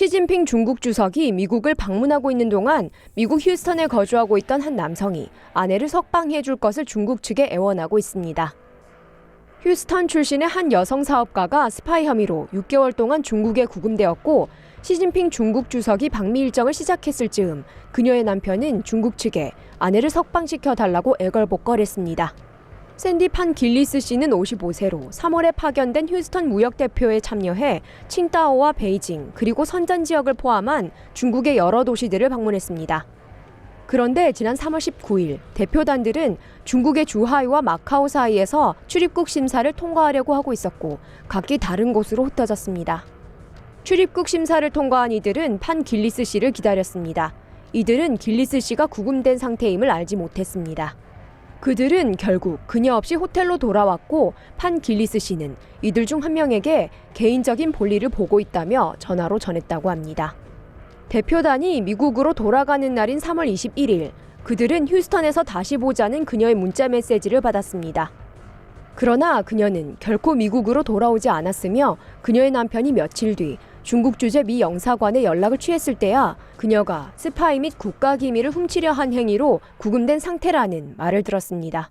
시진핑 중국 주석이 미국을 방문하고 있는 동안 미국 휴스턴에 거주하고 있던 한 남성이 아내를 석방해 줄 것을 중국 측에 애원하고 있습니다. 휴스턴 출신의 한 여성 사업가가 스파이 혐의로 6개월 동안 중국에 구금되었고 시진핑 중국 주석이 방미 일정을 시작했을 즈음 그녀의 남편은 중국 측에 아내를 석방시켜 달라고 애걸복걸했습니다. 샌디 판 길리스 씨는 55세로 3월에 파견된 휴스턴 무역 대표에 참여해 칭다오와 베이징 그리고 선전 지역을 포함한 중국의 여러 도시들을 방문했습니다. 그런데 지난 3월 19일 대표단들은 중국의 주하이와 마카오 사이에서 출입국 심사를 통과하려고 하고 있었고 각기 다른 곳으로 흩어졌습니다. 출입국 심사를 통과한 이들은 판 길리스 씨를 기다렸습니다. 이들은 길리스 씨가 구금된 상태임을 알지 못했습니다. 그들은 결국 그녀 없이 호텔로 돌아왔고 판 길리스 씨는 이들 중 한 명에게 개인적인 볼일을 보고 있다며 전화로 전했다고 합니다. 대표단이 미국으로 돌아가는 날인 3월 21일 그들은 휴스턴에서 다시 보자는 그녀의 문자 메시지를 받았습니다. 그러나 그녀는 결코 미국으로 돌아오지 않았으며 그녀의 남편이 며칠 뒤 중국 주재 미 영사관에 연락을 취했을 때야 그녀가 스파이 및 국가 기밀을 훔치려 한 행위로 구금된 상태라는 말을 들었습니다.